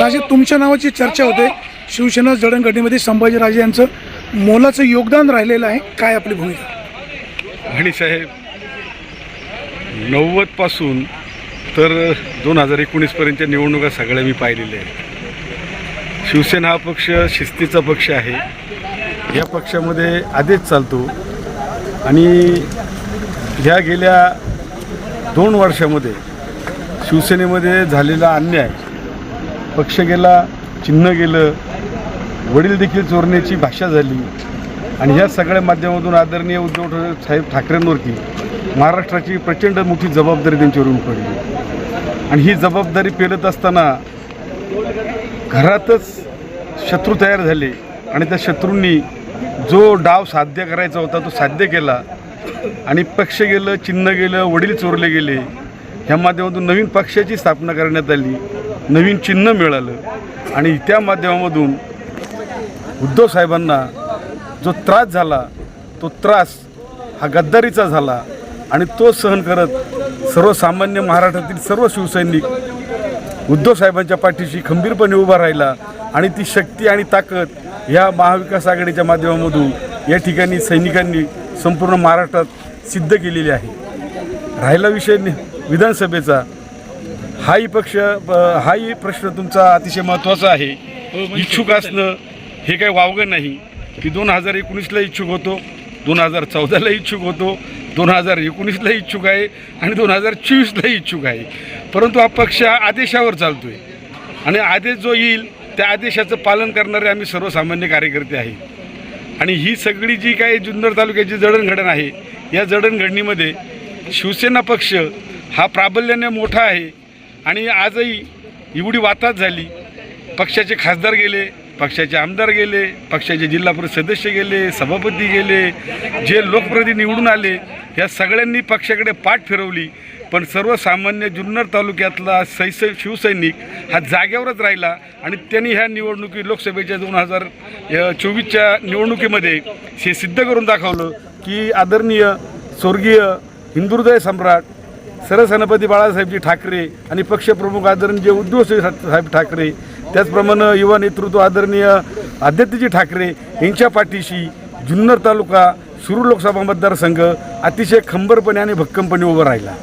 राजे तुमच्या नावाची चर्चा होते. शिवसेना जडणघडणीमध्ये संभाजीराजे यांचं मोलाचं योगदान राहिलेलं आहे. काय आपली भूमिका? आणि साहेब नव्वदपासून तर दोन हजार एकोणीसपर्यंतच्या निवडणुका सगळ्या मी पाहिलेल्या आहेत. शिवसेना हा पक्ष शिस्तीचा पक्ष आहे. या पक्षामध्ये आधीच चालतो. आणि ह्या गेल्या दोन वर्षामध्ये शिवसेनेमध्ये झालेला अन्याय पक्ष गेला चिन्ह गेलं वडील देखील चोरण्याची भाषा झाली. आणि ह्या सगळ्या माध्यमातून आदरणीय उद्धव ठा- साहेब ठाकरेंवरती महाराष्ट्राची प्रचंड मोठी जबाबदारी त्यांच्यावरून पडली. आणि ही जबाबदारी पेलत असताना घरातच शत्रू तयार झाले. आणि त्या शत्रूंनी जो डाव साध्य करायचा होता तो साध्य केला. आणि पक्ष गेलं चिन्ह गेलं वडील चोरले गेले. ह्या माध्यमातून नवीन पक्षाची स्थापना करण्यात आली. नवीन चिन्ह मिळालं. आणि त्या माध्यमामधून उद्धव साहेबांना जो त्रास झाला तो त्रास हा गद्दारीचा झाला आणि तो सहन करत सर्वसामान्य महाराष्ट्रातील सर्व शिवसैनिक उद्धव साहेबांच्या पाठीशी खंबीरपणे उभा राहिला आणि ती शक्ती आणि ताकद या महाविकास आघाडीच्या माध्यमामधून या ठिकाणी सैनिकांनी संपूर्ण महाराष्ट्रात सिद्ध केलेली आहे. राहिला विषय नि- विधानसभेचा. हाही पक्ष हाही प्रश्न तुमचा अतिशय महत्त्वाचा आहे. इच्छुक असणं हे काही वावगं नाही. की दोन हजार एकोणीसला इच्छुक होतो दोन हजार चौदाला इच्छुक होतो दोन हजार एकोणीसला इच्छुक आहे आणि दोन हजार चोवीसला इच्छुक आहे. परंतु हा पक्ष आदेशावर चालतो आहे आणि आदेश जो येईल त्या आदेशाचं पालन करणारे आम्ही सर्वसामान्य कार्यकर्ते आहे. आणि ही सगळी जी काही जुन्नर तालुक्याची जडणघडण आहे या जडणघडणीमध्ये शिवसेना पक्ष हा प्राबल्याने मोठा आहे. आणि आजही एवढी वाताच झाली. पक्षाचे खासदार गेले पक्षाचे आमदार गेले पक्षाचे जिल्हा परिषद सदस्य गेले सभापती गेले जे लोकप्रतिनिधी निवडून आले या सगळ्यांनी पक्षाकडे पाठ फिरवली. पण सर्वसामान्य जुन्नर तालुक्यातला सैस शिवसैनिक हा जागेवरच राहिला आणि त्यांनी ह्या निवडणुकी लोकसभेच्या दोन हजार चोवीसच्या निवडणुकीमध्ये हे सिद्ध करून दाखवलं की आदरणीय स्वर्गीय हिंदुहृदय सम्राट सरसेनापती बाळासाहेबजी ठाकरे आणि पक्षप्रमुख आदरणीय उद्धव साहेब ठाकरे त्याचप्रमाणे युवा नेतृत्व आदरणीय आदित्यजी ठाकरे यांच्या पाठीशी जुन्नर तालुका शिरूर लोकसभा मतदारसंघ अतिशय खंबरपणे आणि भक्कमपणे उभा राहिला.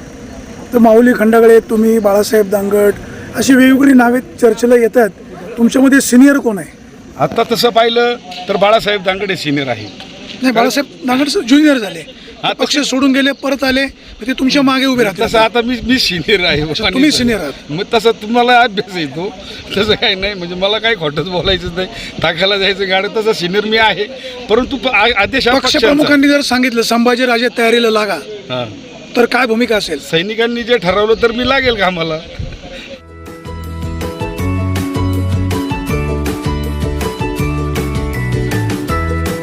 तर माऊली खंडागळे तुम्ही बाळासाहेब दांगट अशी वेगवेगळी नावे चर्चेला येतात. तुमच्यामध्ये सिनियर कोण आहे? आता तसं पाहिलं तर बाळासाहेब दांगडे सिनियर आहे नाही बाळासाहेब दांगट ज्युनियर झाले. पक्ष सोडून गेले परत आले ते तुमच्या मागे उभे तसं राहतात आता मी मी सिनियर आहे. तुम्ही senior आहात. मग तसं तुम्हाला अभ्यास येतो. तसं काही नाही म्हणजे मला काही खोटंच बोलायचं नाही. टाकायला जायचं गाडं तसं सिनियर मी आहे. परंतु प- आ- आदेश हा पक्षाचा. पक्षप्रमुखांनी जर सांगितलं संभाजीराजे तयारीला लागा हा. तर काय भूमिका असेल? सैनिकांनी जे ठरवलं तर मी लागेल कामाला.